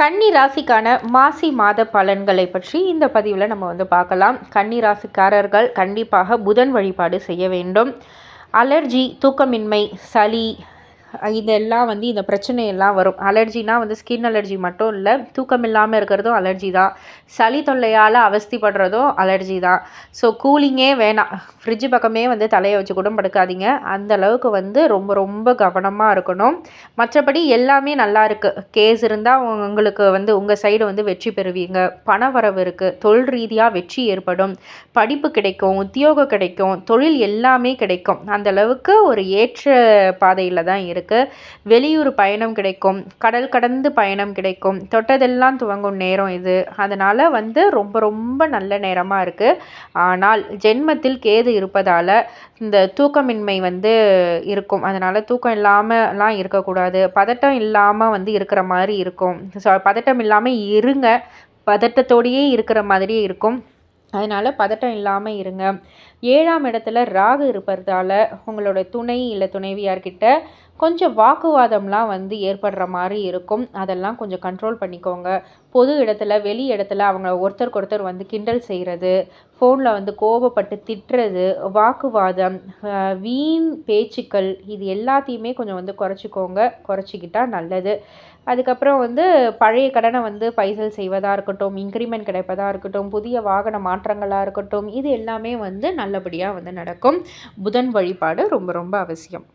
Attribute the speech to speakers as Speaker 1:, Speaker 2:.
Speaker 1: கன்னி ராசிக்கான மாசி மாத பலன்களை பற்றி இந்த பதிவில் நம்ம வந்து பார்க்கலாம். கன்னி ராசிக்காரர்கள் கண்டிப்பாக புதன் வழிபாடு செய்ய வேண்டும். அலர்ஜி தூக்கமின்மை சளி இதெல்லாம் வந்து இந்த பிரச்சனையெல்லாம் வரும். அலர்ஜினா வந்து ஸ்கின் அலர்ஜி மட்டும் இல்லை தூக்கம் இல்லாமல் இருக்கிறதும் அலர்ஜி தான். சளி தொல்லையால் அவஸ்திப்படுறதும் அலர்ஜி தான். ஸோ கூலிங்கே வேணாம். ஃப்ரிட்ஜு பக்கமே வந்து தலையை வச்சு கூட படுக்காதீங்க. அந்த அளவுக்கு வந்து ரொம்ப ரொம்ப கவனமாக இருக்கணும். மற்றபடி எல்லாமே நல்லா இருக்குது கேஸ் இருந்தால் உங்களுக்கு வந்து உங்கள் சைடு வந்து வெற்றி பெறுவீங்க. பண வரவு இருக்குது தொழில் ரீதியாக வெற்றி ஏற்படும். படிப்பு கிடைக்கும் உத்தியோகம் கிடைக்கும் தொழில் எல்லாமே கிடைக்கும். அந்த அளவுக்கு ஒரு ஏற்ற பாதையில் தான் இருக்குது இருக்குது வெளியூர் பயணம் கிடைக்கும் கடல் கடந்து பயணம் கிடைக்கும். தொட்டதெல்லாம் துவங்கும் நேரம் இது. அதனால் வந்து ரொம்ப ரொம்ப நல்ல நேரமாக இருக்குது ஆனால் ஜென்மத்தில் கேது இருப்பதால் இந்த தூக்கமின்மை வந்து இருக்கும். அதனால் தூக்கம் இல்லாமலாம் இருக்கக்கூடாது. பதட்டம் இல்லாமல் வந்து இருக்கிற மாதிரி இருக்கும். ஸோ பதட்டம் இல்லாமல் இருங்க. பதட்டத்தோடையே இருக்கிற மாதிரியே இருக்கும். அதனால் பதட்டம் இல்லாமல் இருங்க. ஏழாம் இடத்துல ராகு இருப்பதால் உங்களோட துணை இல்லை துணைவியார்கிட்ட கொஞ்சம் வாக்குவாதம்லாம் வந்து ஏற்படுற மாதிரி இருக்கும். அதெல்லாம் கொஞ்சம் கண்ட்ரோல் பண்ணிக்கோங்க. பொது இடத்துல வெளி இடத்துல அவங்க ஒருத்தருக்கு ஒருத்தர் வந்து கிண்டல் செய்கிறது ஃபோனில் வந்து கோபப்பட்டு திட்டுறது வாக்குவாதம் வீண் பேச்சுக்கள் இது எல்லாத்தையுமே கொஞ்சம் வந்து குறைச்சிக்கோங்க. குறைச்சிக்கிட்டால் நல்லது. அதுக்கப்புறம் வந்து பழைய கடனை வந்து பைசல் செய்வதாக இருக்கட்டும் இன்க்ரிமெண்ட் கிடைப்பதாக இருக்கட்டும் புதிய வாகன மாற்றங்களாக இருக்கட்டும் இது எல்லாமே வந்து நல்ல நல்லபடியாக வந்து நடக்கும். புதன் வழிபாடு ரொம்ப ரொம்ப அவசியம்.